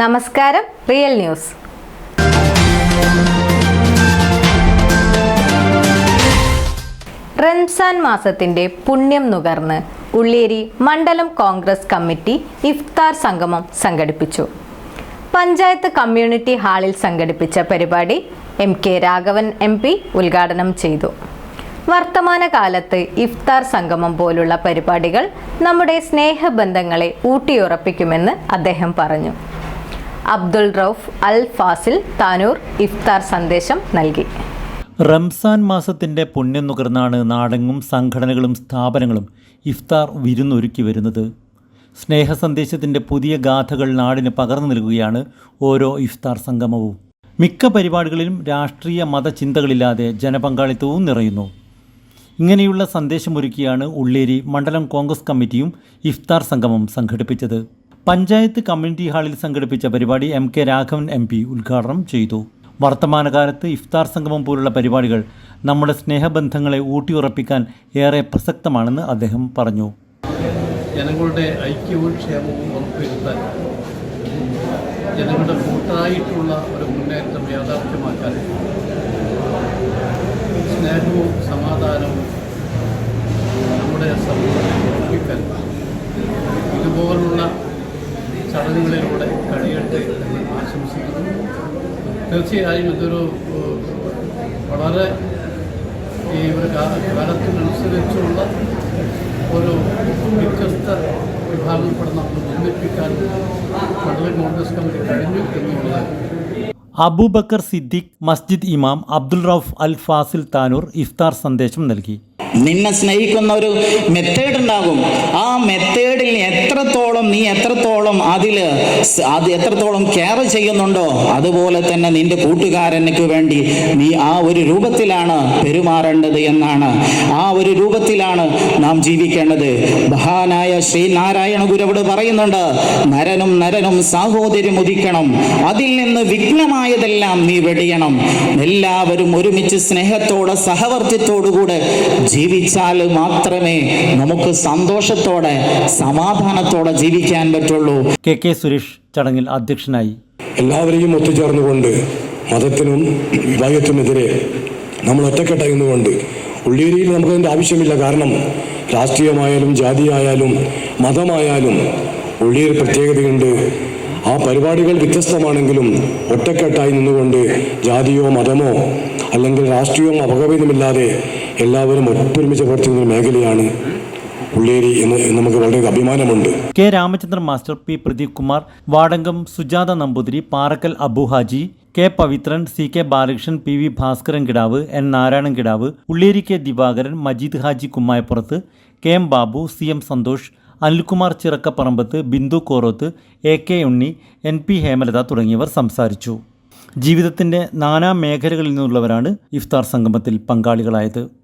നമസ്കാരം real news. Ramzan മാസത്തിന്റെ പുണ്യം നുകർന്ന് ഉള്ളേരി മണ്ഡലം കോൺഗ്രസ് കമ്മിറ്റി ഇഫ്താർ സംഗമം സംഘടിപ്പിച്ചു. പഞ്ചായത്ത് കമ്മ്യൂണിറ്റി ഹാളിൽ സംഘടിപ്പിച്ച പരിപാടി M K Raghavan M P ഉദ്ഘാടനം ചെയ്തു. വർത്തമാനകാലത്ത് ഇഫ്താർ സംഗമം പോലുള്ള പരിപാടികൾ നമ്മുടെ സ്നേഹബന്ധങ്ങളെ ഊട്ടിയുറപ്പിക്കുമെന്ന് അദ്ദേഹം പറഞ്ഞു. അബ്ദുൾ റൌഫ് അൽ ഫാസിൽ താനൂർ ഇഫ്താർ സന്ദേശം നൽകി. റംസാൻ മാസത്തിന്റെ പുണ്യം നുകർന്നാണ് നാടെങ്ങും സംഘടനകളും സ്ഥാപനങ്ങളും ഇഫ്താർ വിരുന്നൊരുക്കി വരുന്നത്. സ്നേഹ സ്നേഹസന്ദേശത്തിന്റെ പുതിയ ഗാഥകൾ നാടിന് പകർന്നു നൽകുകയാണ് ഓരോ ഇഫ്താർ സംഗമവും. മിക്ക പരിപാടികളിലും രാഷ്ട്രീയ മതചിന്തകളില്ലാതെ ജനപങ്കാളിത്തവും നിറയുന്നു. ഇങ്ങനെയുള്ള സന്ദേശമൊരുക്കിയാണ് ഉള്ളേരി മണ്ഡലം കോൺഗ്രസ് കമ്മിറ്റിയും ഇഫ്താർ സംഗമം സംഘടിപ്പിച്ചത്. പഞ്ചായത്ത് കമ്മ്യൂണിറ്റി ഹാളിൽ സംഘടിപ്പിച്ച പരിപാടി M K Raghavan M P ഉദ്ഘാടനം ചെയ്തു. വർത്തമാനകാലത്ത് ഇഫ്താർ സംഗമം പോലുള്ള പരിപാടികൾ നമ്മുടെ സ്നേഹബന്ധങ്ങളെ ഊട്ടിയുറപ്പിക്കാൻ ഏറെ പ്രസക്തമാണെന്ന് അദ്ദേഹം പറഞ്ഞു. ജനങ്ങളുടെ ഐക്യവും ക്ഷേമവും ഉറപ്പുവരുത്താൻ ജനങ്ങളുടെ കൂട്ടായിട്ടുള്ള ഒരു മുന്നേറ്റം യാഥാർത്ഥ്യമാക്കാൻ ചടങ്ങുകളിലൂടെ കഴിയട്ടെ എന്ന് ആശംസിക്കുന്നു. തീർച്ചയായും ഇതൊരു വളരെ ഈ ഒരു കാല- കാലത്തിനനുസരിച്ചുള്ള ഒരു വ്യത്യസ്ത വിഭാഗപ്പെടുന്ന ഒന്നിപ്പിക്കാൻ മണ്ഡലം കോൺഗ്രസ് കമ്മിറ്റി കഴിഞ്ഞു എന്നുള്ളത് അബൂബക്കർ സിദ്ദിഖ് മസ്ജിദ് ഇമാം അബ്ദുൾ റൌഫ് അൽ ഫാസിൽ താനൂർ ഇഫ്താർ സന്ദേശം നൽകി. നിന്നെ സ്നേഹിക്കുന്ന ഒരു മെത്തേഡ് ഉണ്ടാകും. ആ മെത്തേഡിൽ എത്രത്തോളം നീ എത്രത്തോളം അതിൽ അത് എത്രത്തോളം കെയർ ചെയ്യുന്നുണ്ടോ അതുപോലെ തന്നെ നിന്റെ കൂട്ടുകാരനക്ക് വേണ്ടി നീ ആ ഒരു രൂപത്തിലാണ് പെരുമാറേണ്ടത് എന്നാണ്. ആ ഒരു രൂപത്തിലാണ് നാം ജീവിക്കേണ്ടത്. മഹാനായ ശ്രീനാരായണ ഗുരുവോട് പറയുന്നുണ്ട് നരനും നരനും സാഹോദര്യം ഉദിക്കണം. അതിൽ നിന്ന് വിഘ്നമായതെല്ലാം നീ വെടിയണം. എല്ലാവരും ഒരുമിച്ച് സ്നേഹത്തോടെ സഹവർത്തിത്തോടുകൂടെ ജീവിച്ചാൽ മാത്രമേ നമുക്ക് സന്തോഷത്തോടെ സമാധാനത്തോടെ ജീവിക്കാൻ പറ്റുള്ളൂ. കെ കെ സുരേഷ് ചടങ്ങിൽ അധ്യക്ഷനായി. എല്ലാവരെയും ഒത്തുചേർന്നുകൊണ്ട് മതത്തിനും വിഭാഗത്തിനുമെതിരെ നമ്മൾ ഒറ്റക്കെട്ടായി നിന്നുകൊണ്ട് ഉള്ളേരിയിൽ നമുക്കതിന്റെ ആവശ്യമില്ല. കാരണം രാഷ്ട്രീയമായാലും ജാതിയായാലും മതമായാലും ഉള്ളിയൊരു പ്രത്യേകതയുണ്ട്. ആ പരിപാടികൾ വ്യത്യസ്തമാണെങ്കിലും ഒറ്റക്കെട്ടായി നിന്നുകൊണ്ട് ജാതിയോ മതമോ അല്ലെങ്കിൽ രാഷ്ട്രീയമോ അപകടമില്ലാതെ എല്ലാവരും ഒത്തൊരുമിച്ച് പ്രവർത്തിക്കുന്ന മേഖലയാണ് ഉള്ളേരി എന്ന് നമുക്ക് വളരെ അഭിമാനമുണ്ട്. K Ramachandran master P Pradeep Kumar Vadangam Sujatha Namboothiri Parakkal Abu Haji K Pavithran C K Balakrishnan P V Bhaskaran Kidav N Narayanan Kidav Ulleri K Divakaran Majeed Haji Kummayapurath K M Babu C M Santhosh Anilkumar Chirakkaparambath Bindu Koroth A K Unni N P Hemalatha തുടങ്ങിയവർ സംസാരിച്ചു. ജീവിതത്തിന്റെ നാനാ മേഖലകളിൽ നിന്നുള്ളവരാണ് ഇഫ്താർ സംഗമത്തിൽ പങ്കാളികളായത്.